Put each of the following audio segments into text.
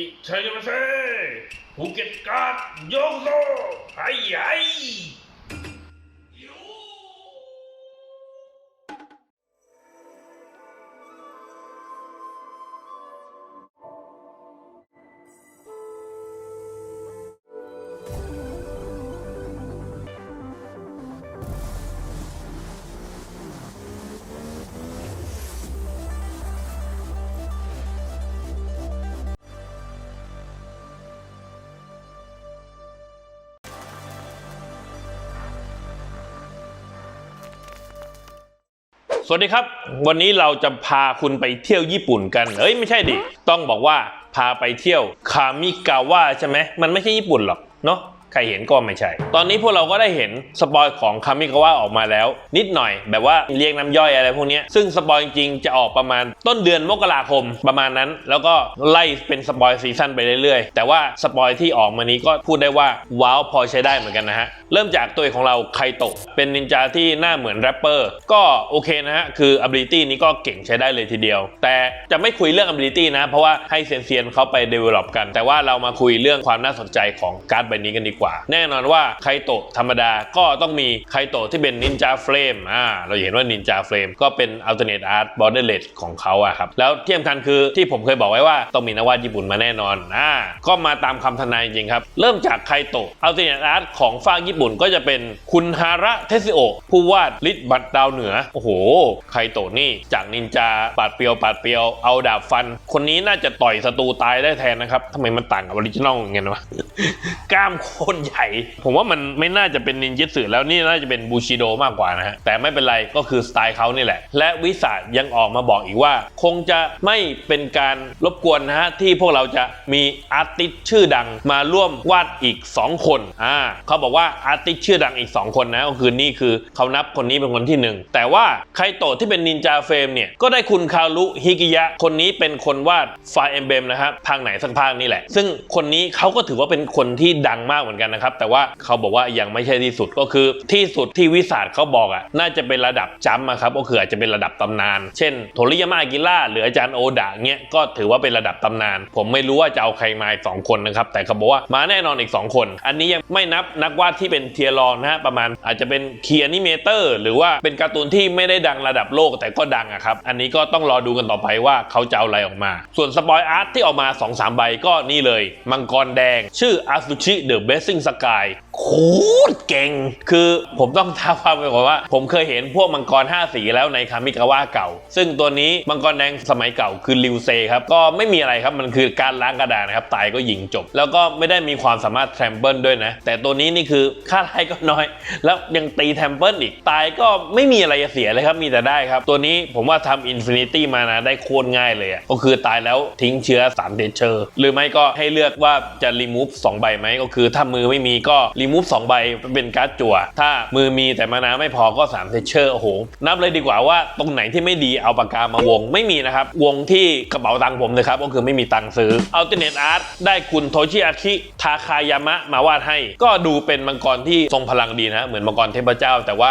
อิชัยมาเซ่ภูเก็ตการ์ดโยกโสวัสดีครับ วันนี้เราจะพาคุณไปเที่ยวญี่ปุ่นกัน เอ้ยไม่ใช่ดิ ต้องบอกว่าพาไปเที่ยวคามิกาวะใช่ไหม มันไม่ใช่ญี่ปุ่นหรอกเนาะ ใครเห็นก็ไม่ใช่ ตอนนี้พวกเราก็ได้เห็นสปอยของคามิกาวะออกมาแล้ว นิดหน่อย แบบว่าเรียงน้ำย่อยอะไรพวกนี้ซึ่งสปอยจริงๆจะออกประมาณต้นเดือนมกราคมประมาณนั้น แล้วก็ไล่เป็นสปอยซีซั่นไปเรื่อยๆ แต่ว่าสปอยที่ออกมานี้ก็พูดได้ว่าว้าวพอใช้ได้เหมือนกันนะฮะ เริ่มจากตัวของเราไคโตะเป็นนินจาที่หน้าเหมือนแรปเปอร์ก็โอเคนะฮะคือ ability นี้ก็เก่งใช้ได้เลยทีเดียว แต่จะไม่คุยเรื่อง ability นะ เพราะว่าให้เซียนๆเขาไป develop กัน แต่ว่าเรามาคุยเรื่องความน่าสนใจของการ์ดใบนี้กันดีกว่าแน่นอนว่าไคโตะธรรมดาก็ต้องมีไคโตะที่เป็นนินจาเฟรมอ่าเราเห็นว่านินจาเฟรมก็เป็น alternate art borderless ของเขาอะครับแล้วที่สำคัญคือที่ผมเคยบอกไว้ว่าต้องมีนักวาดญี่ปุ่นมาแน่นอนอ่าก็มาตามคำทนายจริงครับ เริ่มจากไคโตะ alternate art ของฝากญี่ปุ่นก็จะเป็นคุณฮาระเทซิโอผู้วาดลิทบัตดาวเหนือโอ้โหไคโตะนี่จากนินจาปาดเปรียวปาดเปรียวเอาดาบฟัน คนนี้น่าจะต่อยศัตรูตายได้แทนนะครับทำไมมันต่างกับออริจินอลเงี้ยวะกล้ามโคตรใหญ่ ผมว่ามันไม่น่าจะเป็นนินจิสึแล้วนี่น่าจะเป็นบูชิโดมากกว่านะฮะแต่ไม่เป็นไรก็คือสไตล์เขานี่แหละ และวิสายังออกมาบอกอีกว่า คงจะไม่เป็นการรบกวนนะฮะที่พวกเราจะมีอาร์ติสชื่อดังมาร่วมวาดอีก 2 คนอ่าเขาบอกว่าอาร์ติสชื่อดังอีก 2 คนนะก็คือนี่คือเขานับคนนี้เป็นคนที่หนึ่งแต่ว่าไคโตะที่เป็นนินจาเฟรมเนี่ยก็ได้คุณคารุฮิกิยะ คนนี้เป็นคนวาดไฟเอ็มเบมนะครับภาคไหนสักภาคนี่แหละ ซึ่งคนนี้เขาก็ถือว่าเป็นคนที่ดังมากเหมือนกันนะครับ แต่ว่าเขาบอกว่ายังไม่ใช่ที่สุดก็คือที่สุดที่วิสาดเขาบอกอะน่าจะเป็นระดับจัมป์อะครับก็คืออาจจะเป็นระดับตำนาน เช่นโทริยามากิระหรืออาจารย์โอดะเงี้ยก็ถือว่าเป็นระดับตำนาน ผมไม่รู้ว่าจะเอาใครมาอีกสองคนนะครับ แต่เขาบอกว่ามาแน่นอนอีก 2 คน อันนี้ยังไม่นับนักวาดที่เป็นเทียรองนะฮะประมาณอาจจะเป็นเคีแอนิเมเตอร์หรือว่าเป็นการ์ตูนที่ไม่ได้ดังระดับโลกแต่ก็ดังอะครับ อันนี้ก็ต้องรอดูกันต่อไปว่าเขาจะเอาอะไรออกมา ส่วนสปอยอาร์ตที่ออกมา 2-3 ใบก็นี่เลย มังกรแดง ชื่ออาซุชิเดอะเบสซิ่งสกายโคตรเก่ง คือผมต้องท้าความไปก่อนว่า ผมเคยเห็นพวกมังกร 5 สีแล้วในคามิกาวะเก่า ซึ่งตัวนี้มังกรแดงสมัยเก่าคือริวเซครับ ก็ไม่มีอะไรครับ มันคือการล้างกระดาษนะครับ ตายก็ยิงจบ แล้วก็ไม่ได้มีความสามารถแทมเปิลด้วยนะ แต่ตัวนี้นี่คือค่าไทยก็น้อย แล้วยังตีแทมเปิลอีก ตายก็ไม่มีอะไรจะเสียเลยครับ มีแต่ได้ครับ ตัวนี้ผมว่าทำอินฟินิตี้มานะได้โคตรง่ายเลยอะก็คือตายแล้วทิ้งเชื้อ3เทเชอร์หรือไม่ก็ให้เลือกว่าจะรีมูฟ2ใบไหมก็คือถ้ามือไม่มีก็รีมูฟ2ใบเป็นการ์ดจั่ว ถ้ามือมีแต่มานาไม่พอก็3เทเชอร์โอ้โหนับเลยดีกว่าว่าตรงไหนที่ไม่ดีเอาปากกามาวงไม่มีนะครับ วงที่กระเป๋าตังค์ผมเลยครับ ก็คือไม่มีตังค์ซื้อ Alternate Art ได้คุณโทชิอาคิทาคายามะมาวาดให้ ก็ดูเป็นมังกรที่ทรงพลังดีนะ เหมือนมังกรเทพเจ้า แต่ว่า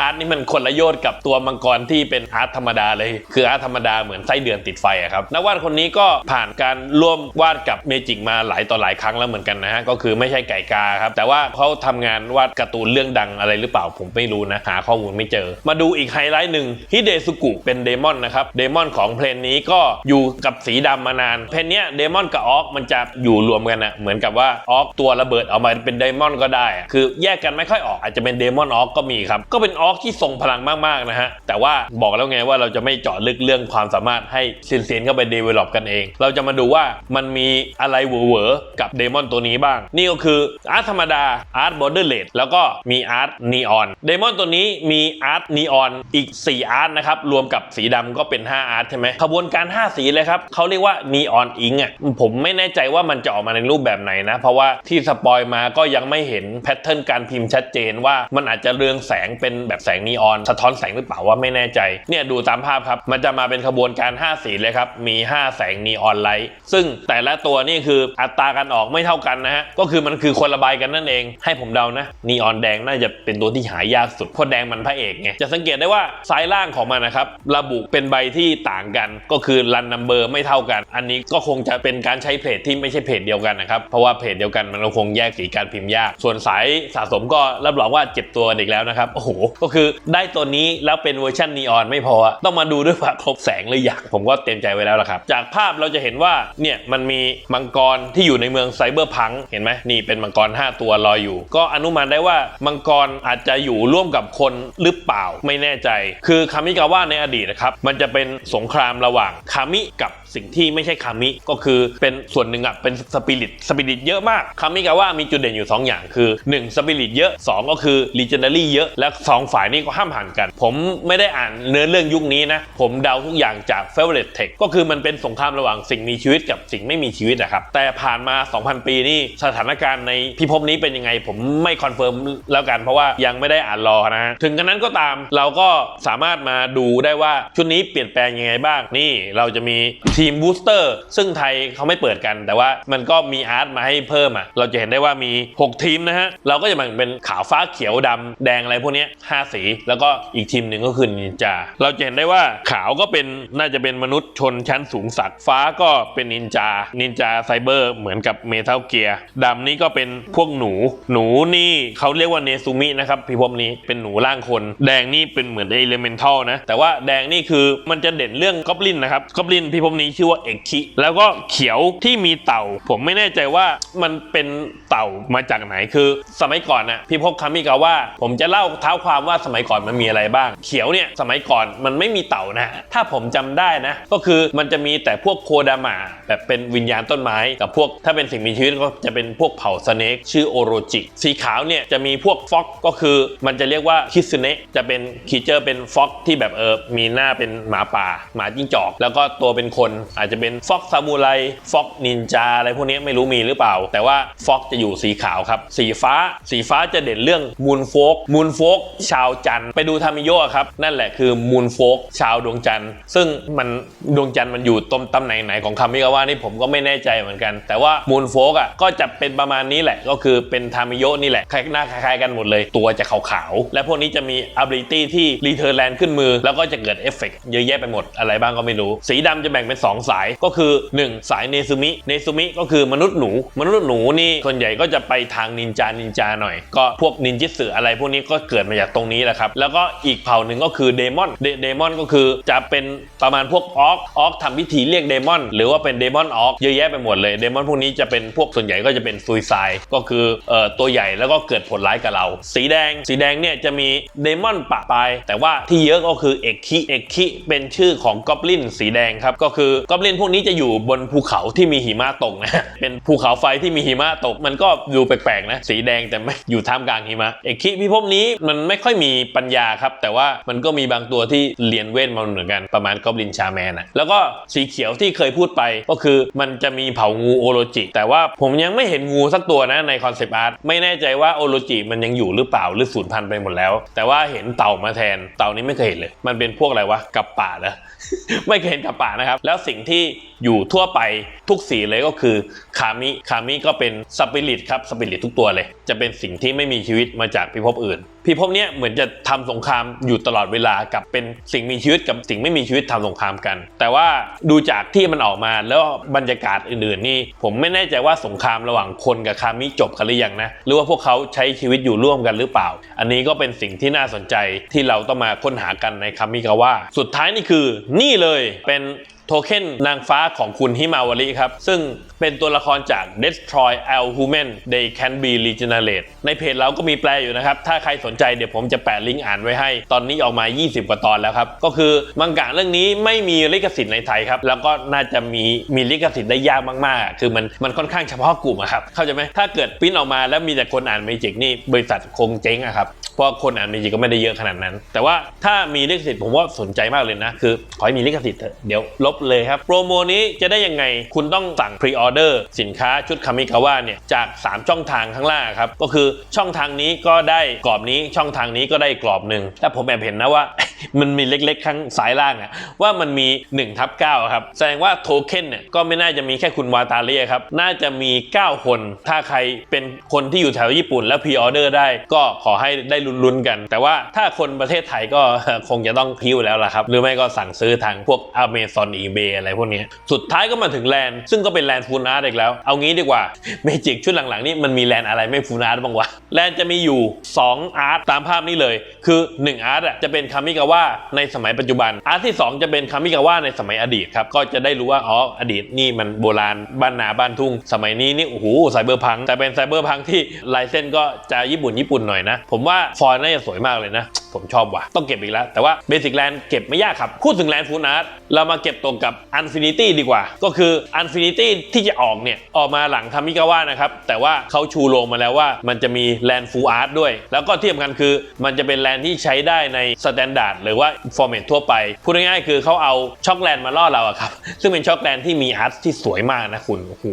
อาร์ตนี่มันคนละโยชน์กับตัวมังกรที่เป็นอาร์ตธรรมดาเลย คืออาร์ตธรรมดาเหมือนไส้เดือนติดไฟอะครับนักวาดคนนี้ก็ผ่านการร่วมวาดกับเมจิกมาหลายต่อหลายครั้งแล้วเหมือนกันนะฮะก็คือไม่ใช่ไก่กาครับ แต่ว่าเขาทำงานวาดการ์ตูนเรื่องดังอะไรหรือเปล่าผมไม่รู้นะหาข้อมูลไม่เจอ มาดูอีกไฮไลท์หนึ่งฮิเดซุกุเป็นเดมอนนะครับเดมอนของเพลงนี้ก็อยู่กับสีดำมานาน เพลงเนี้ยเดมอนกับออกมันจะอยู่รวมกันอะเหมือนกับว่าออกตัวระเบิดเอามาเป็นเดมอนก็ได้อะคือแยกกันไม่ค่อยออกอาจจะเป็นเดมอนออกก็มีครับก็เป็นออกที่ทรงพลังมากๆนะฮะแต่ว่าบอกแล้วไงว่าเราจะไม่เจาะลึกเรื่องความสามารถให้เซียนๆเข้าไปเดเวล็อปกันเอง เราจะมาดูว่ามันมีอะไรเหวอๆกับเดมอนตัวนี้บ้าง นี่ก็คืออาร์ตธรรมดาอาร์ตบอร์เดอร์เลดแล้วก็มีอาร์ตนีออนเดมอนตัวนี้มีอาร์ตนีออนอีก 4 อาร์ตนะครับรวมกับสีดำก็เป็น 5 อาร์ตใช่ไหมขบวนการ 5 สีเลยครับเขาเรียกว่านีออนอิงอะผมไม่แน่ใจว่ามันจะออกมาในรูปแบบไหนนะ เพราะว่าที่สปอยมาก็ยังไม่เห็นแพทเทิร์นการพิมพ์ชัดเจนว่ามันอาจจะเรืองแสงเป็นแบบแสงนีออนสะท้อนแสงหรือเปล่าว่าไม่แน่ใจเนี่ยดูตามภาพครับมันจะมาเป็นขบวนการ 5 สีเลยครับมี 5 แสงนีออนไลท์ซึ่งแต่ละตัวนี่คืออัตราการออกไม่เท่ากันนะฮะก็คือมันคือคือคนละใบกันนั่นเอง ให้ผมเดานะนีออนแดงน่าจะเป็นตัวที่หายากสุดเพราะแดงมันพระเอกไงจะสังเกตได้ว่าซ้ายล่างของมันนะครับระบุเป็นใบที่ต่างกัน ก็คือรันนัมเบอร์ไม่เท่ากัน อันนี้ก็คงจะเป็นการใช้เพจที่ไม่ใช่เพจเดียวกันนะครับเพราะว่าเพจเดียวกันมันก็คงแยกสีการพิมพ์ยาก ส่วนสายสะสมก็รับรองว่าเจ็บตัวอีกแล้วนะครับโอ้โหก็คือได้ตัวนี้แล้วเป็นเวอร์ชันนีออนไม่พอต้องมาดูด้วยว่าครบแสงหรือยังผมก็เตรียมใจไว้แล้วละครับจากภาพเราจะเห็นว่าเนี่ยมันมีมังกรที่อยู่ในเมืองไซเบอร์พังเห็นไหมนี่เป็นมังกร 5 ตัวลอยอยู่ ก็อนุมานได้ว่ามังกรอาจจะอยู่ร่วมกับคนหรือเปล่าไม่แน่ใจ คือคามิกาว่าในอดีตนะครับมันจะเป็นสงครามระหว่างคามิกับสิ่งที่ไม่ใช่คามิก็คือเป็นส่วนหนึ่งอะเป็นสปิริตสปิริตเยอะมากคามิกาว่ามีจุดเด่นอยู่ 2 อย่างคือ1สปิริตเยอะ 2 ก็คือลีเจนดารี่เยอะ และสองฝ่ายนี้ก็ห้ามหันกัน ผมไม่ได้อ่านเนื้อเรื่องยุคนี้นะ ผมเดาทุกอย่างจาก f a v o r i t e Tech ก็คือมันเป็นสงครามระหว่างสิ่งมีชีวิตกับสิ่งไม่มีชีวิตนะครับแต่ผ่านมา 2,000 ปีนี่สถานการณ์ในพิภพนี้เป็นยังไง ผมไม่คอนเฟิร์มแล้วกันเพราะว่ายังไม่ได้อ่านรอนะ ถึงกระนั้นก็ตามเราก็สามารถมาดูได้ว่าชุดนี้เปลี่ยนแปลงยังไงบ้างนี่เราจะมีทีมบูสเตอร์ซึ่งไทยเขาไม่เปิดกัน แต่ว่ามันก็มีอาร์ตมาให้เพิ่มอะเราจะเห็นได้ว่ามี 6 ทีมนะฮะ เราก็จะแบ่งเป็นขาวฟ้าเขียวดำแดงอะไรพวกนี้ยห้าสี แล้วก็อีกทีมหนึ่งก็คือนินจา เราจะเห็นได้ว่าขาวก็เป็นน่าจะเป็นมนุษย์ชนชั้นสูงสักฟ้าก็เป็นนินจา นินจาไซเบอร์เหมือนกับเมทัลเกียร์ดำนี่ก็เป็นพวกหนู หนูนี่เขาเรียกว่าเนซูมินะครับพิภพนี้เป็นหนูร่างคน แดงนี่เป็นเหมือนเอเลเมนทัลนะแต่ว่าแดงนี่คือมันจะเด่นเรื่องกอบลินนะครับกอบลินพิภพนี้ชื่อว่าเอกคิแล้วก็เขียวที่มีเต่า ผมไม่แน่ใจว่ามันเป็นเต่ามาจากไหนคือ สมัยก่อนน่ะพิภพคามิกาว่า ผมจะเล่าเท้าความว่าสมัยก่อนมันมีอะไรบ้าง เขียวเนี่ยสมัยก่อนมันไม่มีเต่านะ ถ้าผมจำได้นะ ก็คือมันจะมีแต่พวกโคดามาแบบเป็นวิญญาณต้นไม้กับพวกถ้าเป็นสิ่งมีชีวิตก็จะเป็นพวกเผ่าสเนกชื่อโอโรจิสีขาวเนี่ยจะมีพวกฟ็อกก็คือมันจะเรียกว่าคิสเนะจะเป็นคีเจอร์เป็นฟ็อกที่แบบเออมีหน้าเป็นหมาป่าหมาจิ้งจอก แล้วก็ตัวเป็นคนอาจจะเป็นฟ็อกซามูไรฟ็อกนินจาอะไรพวกนี้ไม่รู้มีหรือเปล่า แต่ว่าฟ็อกจะอยู่สีขาวครับ สีฟ้า สีฟ้าจะเด่นเรื่องมูนโฟกมูนโฟกชาวจันทร์ไปดูทามิโยะครับ นั่นแหละคือมูนโฟกชาวดวงจันทร์ ซึ่งมันดวงจันทร์มันอยู่ตรงตำแหน่งไหนของคามิกาว่านี่ผมก็ไม่แน่ใจเหมือนกัน แต่ว่ามูนโฟกอะก็จะเป็นประมาณนี้แหละ ก็คือเป็นทามิโยะนี่แหละคล้ายหน้าคล้ายๆกันหมดเลย ตัวจะขาวๆและพวกนี้จะมี ability ที่รีเทิร์นแลนด์ขึ้นมือ แล้วก็จะเกิดเอฟเฟกต์เยอะแยะไปหมดอะไรบ้างก็ไม่รู้ สีดำจะแบ่งเป็น2 สายก็คือ 1 สายเนซูมิเนซูมิก็คือมนุษย์หนู มนุษย์หนูนี่ส่วนใหญ่ก็จะไปทางนินจานินจาหน่อย ก็พวกนินจิสึอะไรพวกนี้ก็เกิดมาจากตรงนี้แหละครับ แล้วก็อีกเผ่าหนึ่งก็คือเดมอนเดมอนก็คือจะเป็นประมาณพวกออกออกทำพิธีเรียกเดมอนหรือว่าเป็นเดมอนออกเยอะแยะไปหมดเลยเดมอนพวกนี้จะเป็นพวกส่วนใหญ่ก็จะเป็นซุยไซก็คือเอ่อตัวใหญ่แล้วก็เกิดผลร้ายกับเรา สีแดงสีแดงเนี่ยจะมีเดมอนปะปายแต่ว่าที่เยอะก็คือเอกคิเอกคิเป็นชื่อของกอบลินสีแดงครับก็คือกอบลินพวกนี้จะอยู่บนภูเขาที่มีหิมะตกนะ เป็นภูเขาไฟที่มีหิมะตก มันก็ดูแปลกๆนะ สีแดงแต่ไม่อยู่ท่ามกลางหิมะ เอกคิพิภพนี้มันไม่ค่อยมีปัญญาครับ แต่ว่ามันก็มีบางตัวที่เรียนเวทมาเหมือนกันประมาณกอบลินชาแมนนะแล้วก็สีเขียวที่เคยพูดไปก็คือมันจะมีเผางูโอโรจิ แต่ว่าผมยังไม่เห็นงูสักตัวนะในคอนเซปต์อาร์ตไม่แน่ใจว่าโอโรจิมันยังอยู่หรือเปล่าหรือสูญพันธุ์ไปหมดแล้ว แต่ว่าเห็นเต่ามาแทนเต่านี้ไม่เคยเห็นเลย มันเป็นพวกอะไรวะกับป่าเหรอไม่เคยเห็นกับป่านะครับแล้วสิ่งที่อยู่ทั่วไปทุกสีเลยก็คือคามิคามิก็เป็นสปิริตครับสปิริตทุกตัวเลย จะเป็นสิ่งที่ไม่มีชีวิตมาจากพิภพอื่นพิภพเนี้ยเหมือนจะทำสงครามอยู่ตลอดเวลากับเป็นสิ่งมีชีวิตกับสิ่งไม่มีชีวิตทำสงครามกัน แต่ว่าดูจากที่มันออกมาแล้วบรรยากาศอื่นๆนี่ ผมไม่แน่ใจว่าสงครามระหว่างคนกับคามิจบกันหรือยังนะหรือว่าพวกเขาใช้ชีวิตอยู่ร่วมกันหรือเปล่า อันนี้ก็เป็นสิ่งที่น่าสนใจที่เราต้องมาค้นหากันในคามิกาว่า สุดท้ายนี่คือนี่เลยเป็นโทเค็นนางฟ้าของคุณฮิมาวาริครับ ซึ่งเป็นตัวละครจาก Destroy All Human They Can Be Regenerate ในเพจเราก็มีแปลอยู่นะครับ ถ้าใครสนใจเดี๋ยวผมจะแปะลิงก์อ่านไว้ให้ ตอนนี้ออกมา 20 กว่าตอนแล้วครับ ก็คือมังกะเรื่องนี้ไม่มีลิขสิทธิ์ในไทยครับ แล้วก็น่าจะมีมีลิขสิทธิ์ได้ยากมากๆ คือมันมันค่อนข้างเฉพาะกลุ่มครับ เข้าใจไหมถ้าเกิดปริ้นออกมาแล้วมีแต่คนอ่านเมจิกนี่บริษัทคงเจ๊งอะครับ เพราะคนอ่านจริงๆก็ไม่ได้เยอะขนาดนั้น แต่ว่าถ้ามีลิขสิทธิ์ผมว่าสนใจมากเลยนะ คือขอให้มีลิขสิทธิ์เถอะเดี๋ยวลบเลยครับ โปรโมนี้จะได้ยังไงคุณต้องสั่งพรีออเดอร์สินค้าชุดคามิกาวะเนี่ยจาก 3 ช่องทางข้างล่างครับ ก็คือช่องทางนี้ก็ได้กรอบนี้ช่องทางนี้ก็ได้กรอบหนึ่งแต่ผมแอบเห็นนะว่ามันมีเล็กๆข้างซ้ายล่างอะว่ามันมี1ทับ9ครับ แสดงว่าโทเค็นเนี่ยก็ไม่น่าจะมีแค่คุณวาตาเลียครับ น่าจะมี 9 คน ถ้าใครเป็นคนที่อยู่แถวญี่ปุ่นแล้วพรีออเดอร์ได้ก็ขอให้ได้ลุ้นๆกัน แต่ว่าถ้าคนประเทศไทยก็คงจะต้องพิ้วแล้วล่ะครับ หรือไม่ก็สั่งซื้อทางพวก Amazon eBay อะไรพวกนี้ สุดท้ายก็มาถึงแลนด์ซึ่งก็เป็นแลนด์ฟูนาร์ดอีกแล้ว เอางี้ดีกว่าเมจิกชุดหลังๆนี่มันมีแลนด์อะไรไม่ฟูนาร์ดบ้างวะแลนด์จะมีอยู่ 2 อาร์ตตามภาพนี้เลย คือ 1 อาร์ตอะจะเป็นคามิกาวะในสมัยปัจจุบัน อาร์ตที่ 2 จะเป็นคามิกาวะในสมัยอดีตครับก็จะได้รู้ว่าอ๋ออดีตนี่มันโบราณบ้านนาบ้านทุ่ง สมัยนี้นี่โอ้โหไซเบอร์พังแต่เป็นไซเบอร์พังที่ลายเส้นก็จะญี่ปุ่นญี่ปุ่นหน่อยนะ ผมว่าฟอยน่าจะสวยมากเลยนะ ผมชอบว่ะ ต้องเก็บอีกแล้ว แต่ว่าเบสิกแลนด์เก็บไม่ยากครับ พูดถึงแลนด์ฟูนาร์ตเรามาเก็บตรงกับ Infinity ดีกว่า ก็คือ Infinity ที่จะออกเนี่ย ออกมาหลังคามิกาวะนะครับ แต่ว่าเขาชูโรงมาแล้วว่ามันจะมีแลนด์ฟูอาร์ตด้วย แล้วก็ที่สำคัญคือมันจะเป็นแลนด์ที่ใช้ได้ในสแตนดาร์ดหรือว่าฟอร์เมตทั่วไป พูดง่ายๆคือเขาเอาช็อกแลนด์มาล่อเราอะครับ ซึ่งเป็นช็อกแลนด์ที่มีอาร์ตที่สวยมากนะคุณโอ้โห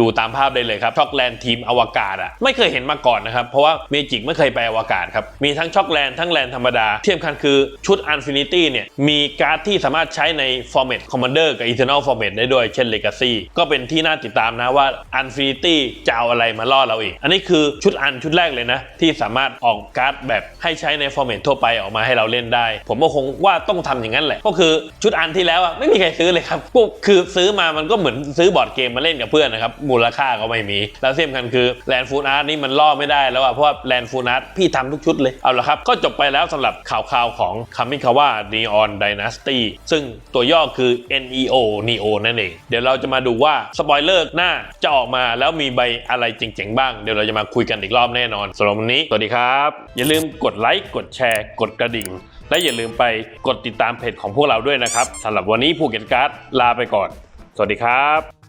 ดูตามภาพได้เลยครับช็อกแลนด์ทีมอวกาศอะไม่เคยเห็นมาก่อนนะครับเพราะว่าเมจิกไม่เคยไปอวกาศครับมีทั้งช็อกแลนด์ทั้งแลนด์ธรรมดา เที่สำคัญคือชุด Infinity เนี่ย มีการ์ดที่สามารถใช้ในฟอร์เมต Commander กับ Eternal Format ได้ด้วย เช่น Legacy ก็เป็นที่น่าติดตามนะว่า Infinity จะเอาอะไรมาล่อเราอีก อันนี้คือชุดอันชุดแรกเลยนะ ที่สามารถออกการ์ดแบบให้ใช้ในฟอร์เมตทั่วไปออกมาให้เราเล่นได้ ผมก็คงว่าต้องทำอย่างนั้นแหละ ก็คือชุดอันที่แล้วอะไม่มีใครซื้อเลยครับก็คือซื้อมามันก็เหมือนซื้อบอร์ดเกมมาเล่นกับเพื่อนนะครับมูลค่าก็ไม่มี แล้วที่สำคัญคือแลนฟูนอาร์ตนี่มันล่อไม่ได้แล้วอะเพราะว่าแลนฟูนอาร์ตพี่ทำทุกชุดเลย เอาละครับ ก็จบไปแล้วสำหรับข่าวข่าวๆของคามิคาวะ Neon Dynasty ซึ่งตัวย่อคือ NEO Neo นั่นเอง เดี๋ยวเราจะมาดูว่าสปอยเลอร์หน้าจะออกมาแล้วมีใบอะไรเจ๋งๆบ้าง เดี๋ยวเราจะมาคุยกันอีกรอบแน่นอนสำหรับวันนี้ สวัสดีครับ อย่าลืมกดไลค์ กดแชร์ กดกระดิ่ง และอย่าลืมไปกดติดตามเพจของพวกเราด้วยนะครับสำหรับวันนี้ภูเก็ตการ์ดลาไปก่อน สวัสดีครับ